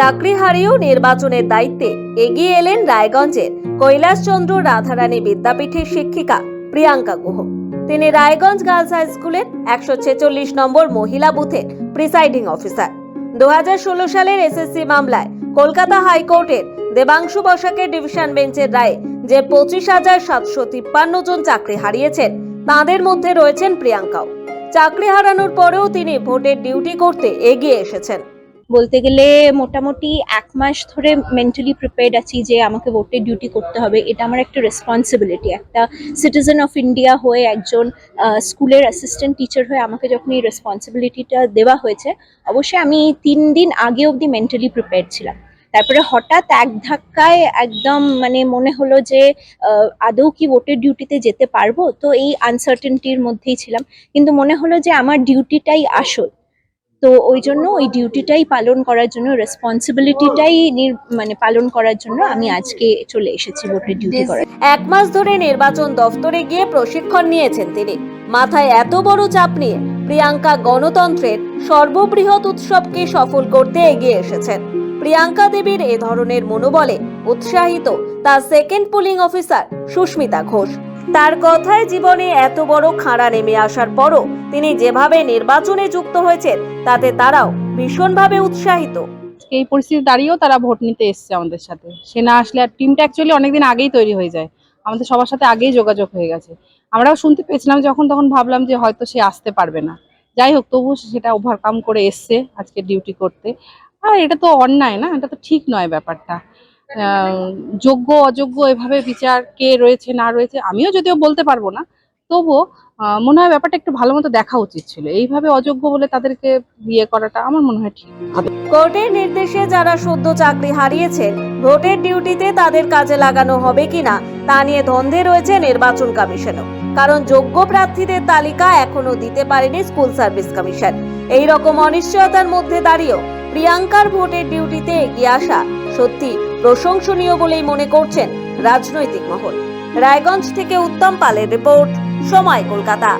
চাকরি হারিয়েও নির্বাচনের দায়িত্বে এগিয়ে এলেন রায়গঞ্জের কৈলাসচন্দ্র রাধারানী বিদ্যাপীঠের শিক্ষিকা প্রিয়াঙ্কা গুহ। তিনি রায়গঞ্জ গার্লস হাই স্কুলের একশো ছেচল্লিশ নম্বর মহিলা বুথের প্রিসাইডিং অফিসার। দু সালের এসএসসি মামলায় কলকাতা হাইকোর্টের দেবাংশু বসাকের ডিভিশন বেঞ্চের রায়ে যে পঁচিশ হাজার সাতশো তিপ্পান্ন জন চাকরি হারিয়েছেন, তাদের মধ্যে রয়েছেন প্রিয়াঙ্কাও। চাকরি হারানোর পরেও তিনি ভোটের ডিউটি করতে এগিয়ে এসেছেন। বলতে গেলে মোটামুটি এক মাস ধরে মেন্টালি প্রিপেয়ার্ড আছি যে আমাকে ভোটের ডিউটি করতে হবে। এটা আমার একটা রেসপন্সিবিলিটি একটা সিটিজেন অফ ইন্ডিয়া হয়ে একজন স্কুলের অ্যাসিস্ট্যান্ট টিচার হয়ে আমাকে যখন এই রেসপন্সিবিলিটিটা দেওয়া হয়েছে, অবশ্যই আমি তিন দিন আগে অবধি মেন্টালি প্রিপেয়ার্ড ছিলাম। তারপরে হঠাৎ এক ধাক্কায় একদম মানে মনে হলো যে আদৌ কি ভোটের ডিউটিতে যেতে পারব? তো এই আনসার্টেনটির মধ্যেই ছিলাম। কিন্তু মনে হলো যে আমার ডিউটিটাই আসল। তো ওই জন্য ওই ডিউটিটাই পালন করার জন্য রেসপন্সিবিলিটিটাই মানে পালন করার জন্য আমি আজকে চলে এসেছি ভোটের ডিউটি করার। এক মাস ধরে নির্বাচন দফতরে গিয়ে প্রশিক্ষণ নিয়েছেন তিনি। মাথায় এত বড় চাপ নিয়ে প্রিয়াঙ্কা গণতন্ত্রের সর্ববৃহৎ উৎসবকে সফল করতে এগিয়ে এসেছেন। প্রিয়াঙ্কা দেবীর এ ধরনের মনোবলে উৎসাহিত তার second polling officer Susmita Ghosh. তার কথায় জীবনে এত বড় খাড়া নেমে আসার পরও তিনি যেভাবে নির্বাচনে যুক্ত হয়েছেন, তাতে তারাও ভীষণভাবে উৎসাহিত। এই পরিস্থিতি দাঁড়িয়েও তারা ভোট নিতে এসছে আমাদের সাথে। সে না আসলে আর টিমটা অ্যাকচুয়ালি অনেকদিন আগেই তৈরি হয়ে যায়। আমাদের সবার সাথে আগেই যোগাযোগ হয়ে গেছে। আমরাও শুনতে পেয়েছিলাম যখন তখন ভাবলাম যে হয়তো সে আসতে পারবে না। যাই হোক, তবুও সেটা ওভারকাম করে এসছে আজকে ডিউটি করতে। আর এটা তো অন্যায় না, এটা তো ঠিক নয় ব্যাপারটা। যোগ্য, অযোগ্য এভাবে বিচার কে রয়েছে, না রয়েছে, আমিও যদিও বলতে পারব না, তবুও মনে হয় ব্যাপারটা একটু ভালো মতো দেখা উচিত ছিল। এইভাবে অযোগ্য বলে তাদেরকে বিয়ে করাটা আমার মনে হয় ঠিক। কোর্টের নির্দেশে যারা সদ্য চাকরি হারিয়েছেন ভোটের ডিউটিতে তাদের কাজে লাগানো হবে কিনা, তা নিয়ে দ্বন্দ্বে রয়েছে নির্বাচন কমিশনও। কারণ যোগ্য প্রার্থীদের তালিকা এখনও দিতে পারেনি স্কুল সার্ভিস কমিশন। এই রকম অনিশ্চয়তার মধ্যে দাঁড়িয়েও প্রিয়াঙ্কার ভোটের ডিউটিতে এগিয়ে আসা সত্যি প্রশংসনীয় বলেই মনে করছেন রাজনৈতিক মহল। রায়গঞ্জ থেকে উত্তম পালের রিপোর্ট সময় কলকাতা।